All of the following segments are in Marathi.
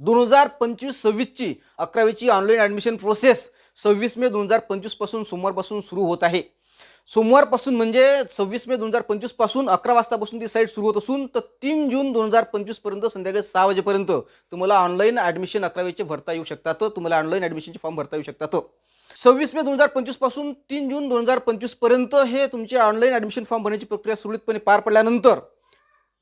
दोन हजार पंचवीस सव्वीसची अकरावीची ऑनलाईन ॲडमिशन प्रोसेस सव्वीस मे दोन हजार पंचवीसपासून सोमवारपासून सुरू होत आहे. सोमवारपासून म्हणजे सव्वीस मे दोन हजार पंचवीसपासून अकरा वाजतापासून ती साईट सुरू होत असून तर तीन जून दोन हजार पंचवीसपर्यंत संध्याकाळी सहा वाजेपर्यंत तुम्हाला ऑनलाईन ॲडमिशन अकरावीचे भरता येऊ शकतात. तुम्हाला ऑनलाईन ॲडमिशनचे फॉर्म भरता येऊ शकतात. सव्वीस मे दोन हजार पंचवीसपासून तीन जून दोन हजार पंचवीसपर्यंत हे तुमचे ऑनलाईन ॲडमिशन फॉर्म भरण्याची प्रक्रिया सुरळीतपणे पार पडल्यानंतर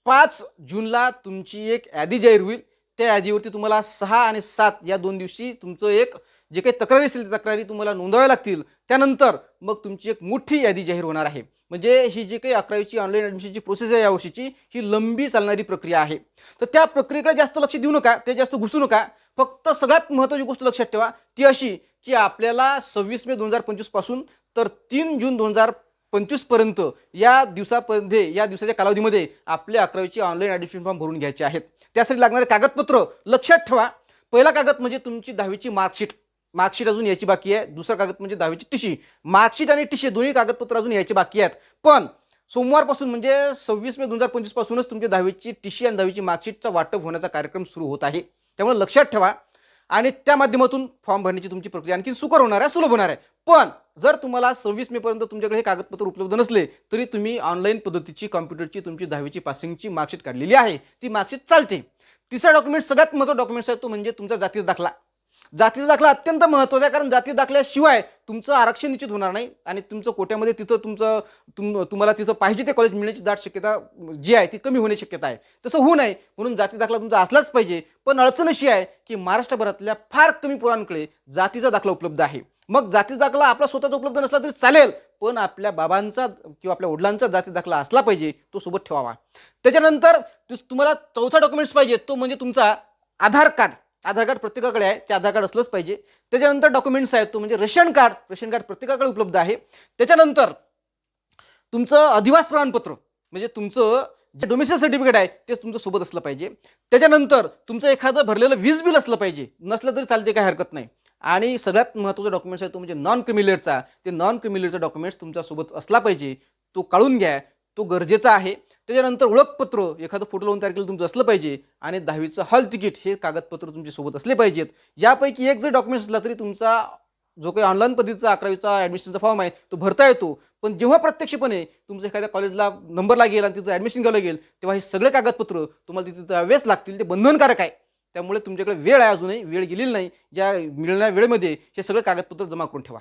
पाच जूनला तुमची एक यादी जाहीर होईल. त्या यादीवरती तुम्हाला सहा आणि सात या दोन दिवशी तुमचं एक जे काही तक्रारी असतील त्या तक्रारी तुम्हाला नोंदवाव्या लागतील. त्यानंतर मग तुमची एक मोठी यादी जाहीर होणार आहे. म्हणजे ही जी काही अकरावीची ऑनलाईन ॲडमिशनची प्रोसेस आहे यावर्षीची ही लंबी चालणारी प्रक्रिया आहे. तर त्या प्रक्रियेकडे जास्त लक्ष देऊ नका ते जास्त घुसू नका. फक्त सगळ्यात महत्त्वाची गोष्ट लक्षात ठेवा ती अशी की आपल्याला सव्वीस मे दोन हजार पंचवीसपासून तर तीन जून दोन हजार पंचवीसपर्यंत या दिवसामध्ये या दिवसाच्या कालावधीमध्ये आपल्या अकरावीची ऑनलाईन ॲडमिशन फॉर्म भरून घ्यायचे आहेत. त्यासाठी लागणारे कागदपत्र लक्षात ठेवा. पहिला कागद म्हणजे तुमची दहावीची मार्कशीट मार्कशीट अजून यायची बाकी आहे. दुसरा कागद म्हणजे दहावीची टिशी मार्कशीट आणि टिशी दोन्ही कागदपत्र अजून यायची बाकी आहेत. पण सोमवारपासून म्हणजे सव्वीस मे दोन हजार पंचवीसपासूनच तुमची दहावीची टिशी आणि दहावीची मार्कशीटचा वाटप होण्याचा कार्यक्रम सुरू होत आहे. त्यामुळे लक्षात ठेवा. आणि त्या माध्यमातून फॉर्म भरण्याची तुमची प्रक्रिया आणखी सुकर होणार आहे सुलभ होणार आहे. पण जर तुम्हाला सव्वीस मेपर्यंत तुमच्याकडे हे कागदपत्र उपलब्ध नसले तरी तुम्ही ऑनलाईन पद्धतीची कॉम्प्युटरची तुमची दहावीची पासिंगची मार्कशीट काढलेली आहे. ती मार्कशीट चालते. तिसरा डॉक्युमेंट सगळ्यात महत्त्वाचा डॉक्युमेंट्स आहे तो म्हणजे तुमचा जातीचा दाखला. जातीचा दाखला अत्यंत महत्त्वाचा आहे कारण जाती दाखल्याशिवाय तुमचं आरक्षण निश्चित होणार नाही आणि तुमचं कोट्यामध्ये तिथं तुमचं तुम तुम्हाला तिथं पाहिजे ते कॉलेज मिळण्याची दाट शक्यता जी आहे ती कमी होण्याची शक्यता आहे. तसं होऊ नये म्हणून जाती दाखला तुमचा असलाच पाहिजे. पण अडचण अशी आहे की महाराष्ट्रभरातल्या फार कमी पोरांकडे जातीचा दाखला उपलब्ध आहे. मग जाती दाखला आपला स्वतःचा उपलब्ध नसला तरी चालेल पण आपल्या बाबांचा किंवा आपल्या वडिलांचा जाती दाखला असला पाहिजे तो सोबत ठेवावा. त्याच्यानंतर तुम्हाला चौथा डॉक्युमेंट्स पाहिजे तो म्हणजे तुमचा आधार कार्ड. आधार कार्ड प्रत्येकाकडे आहे ते आधार कार्ड असलंच पाहिजे. त्याच्यानंतर डॉक्युमेंट्स आहेत तो म्हणजे रेशन कार्ड. रेशन कार्ड प्रत्येकाकडे उपलब्ध आहे. त्याच्यानंतर तुमचं अधिवास प्रमाणपत्र म्हणजे तुमचं जे डोमिसाईल सर्टिफिकेट आहे ते तुमचं सोबत असलं पाहिजे. त्याच्यानंतर तुमचं एखादं भरलेलं वीज बिल असलं पाहिजे. नसलं तरी चालते काही हरकत नाही. आणि सगळ्यात महत्त्वाचा डॉक्युमेंट्स आहे तो म्हणजे नॉन क्रिमिलेअरचा ते नॉन क्रिमिलेअरचा डॉक्युमेंट्स तुमच्यासोबत असला पाहिजे तो काढून घ्या तो गरजेचा आहे. त्याच्यानंतर ओळखपत्र एखादं फोटो लावून तयार केलं तुमचं असलं पाहिजे आणि दहावीचं हॉल तिकीट हे कागदपत्र तुमच्यासोबत असले पाहिजेत. यापैकी एक जर डॉक्युमेंट्स असला तरी तुमचा जो काही ऑनलाईन पद्धतीचा अकरावीचा ॲडमिशनचा फॉर्म आहे तो भरता येतो. पण जेव्हा प्रत्यक्षपणे तुमचं एखाद्या कॉलेजला नंबर लागेल आणि तिथं ॲडमिशन घ्यावं लागेल तेव्हा हे सगळे कागदपत्र तुम्हाला तिथे द्यावेच लागतील ते बंधनकारक आहे. त्यामुळे तुमच्याकडे वेळ आहे अजूनही वेळ गेलेली नाही. ज्या मिळणाऱ्या वेळेमध्ये हे सगळे कागदपत्र जमा करून ठेवा.